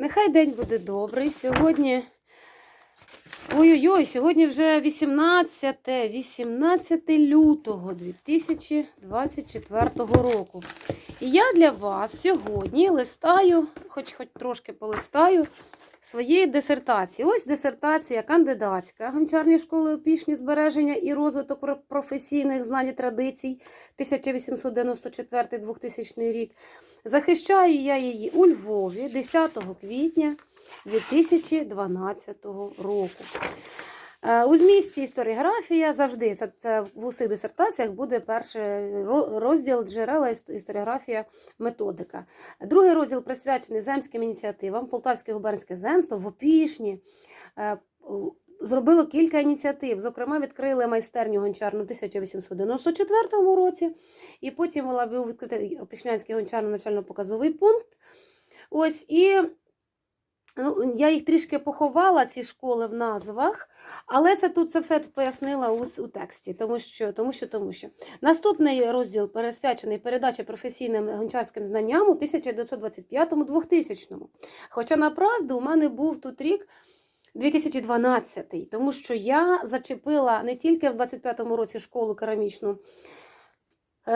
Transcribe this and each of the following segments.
Нехай день буде добрий. Сьогодні. Ой-ой-ой, сьогодні вже 18, 18 лютого 2024 року. І я для вас сьогодні листаю, хоч хоч трошки полистаю, своєї дисертації. Ось дисертація кандидатська гончарні школи опішні збереження і розвиток професійних знань і традицій 1894-2000 рік. Захищаю я її у Львові 10 квітня 2012 року. Е, У змісті історіографія завжди це, в усіх дисертаціях буде перший розділ джерела історіографія методика. Другий розділ присвячений земським ініціативам. Полтавське губернське земство в Опішні е, зробило кілька ініціатив. Зокрема, відкрили майстерню гончарну в 1894 році, і потім був відкритий Опішнянський гончарно-навчально-показовий пункт. Ось і Ну, я їх трішки поховала, ці школи в назвах, але це тут це все тут пояснила у, у тексті, тому що, тому що, тому що. Наступний розділ пересвячений передачі професійним гончарським знанням у 1925-2000. Хоча направду у мене був тут рік 2012, тому що я зачепила не тільки в 25-му році школу керамічну,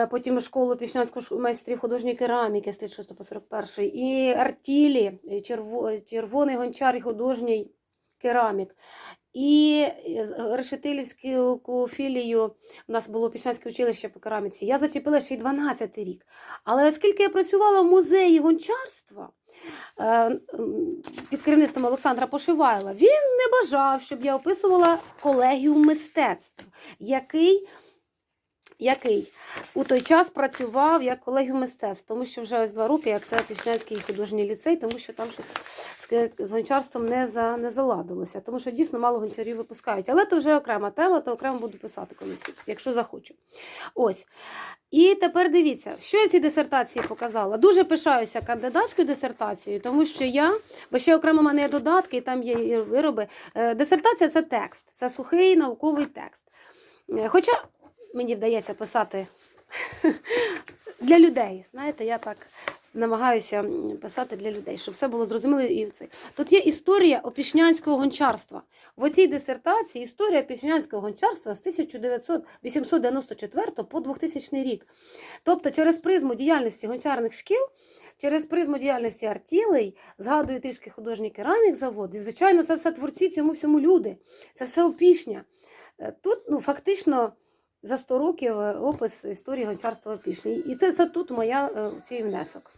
Потім школу Пішнянську майстрів художньої кераміки з 36 по 41, і артілі, червоний гончар і художній керамік. І е, решетилівську філію у нас було Пішнянське училище по кераміці. Я зачепила ще й 12 рік. Але оскільки я працювала в музеї гончарства е, під керівництвом Олександра Пошивайла, він не бажав, щоб я описувала колегіум мистецтв, який який у той час працював як колегіум мистецтв, тому що вже ось два роки, як це Пішнянський художній ліцей, тому що там щось з- з гончарством не, за, не заладилося, тому що дійсно мало гончарів випускають. Але це вже окрема тема, то окремо буду писати колись, якщо захочу. Ось. І тепер дивіться, що я в цій дисертації показала. Дуже пишаюся кандидатською дисертацією, тому що я, бо ще окремо в мене є додатки, і там є і вироби. Е, Дисертація це текст, це сухий науковий текст. Е, Хоча мені вдається писати для людей. Знаєте, я так намагаюся писати для людей, щоб все було зрозуміло. І це. Тут є історія опішнянського гончарства. В оцій дисертації історія опішнянського гончарства з 1894 по 2000 рік. Тобто через призму діяльності гончарних шкіл. Через призму діяльності артілей згадую трішки художній керамік завод. І, звичайно, це все творці цьому всьому люди. Це все опішня. Е, Тут ну, фактично за 100 років е, опис історії гончарства пішні. І це, це тут моя е, цей внесок.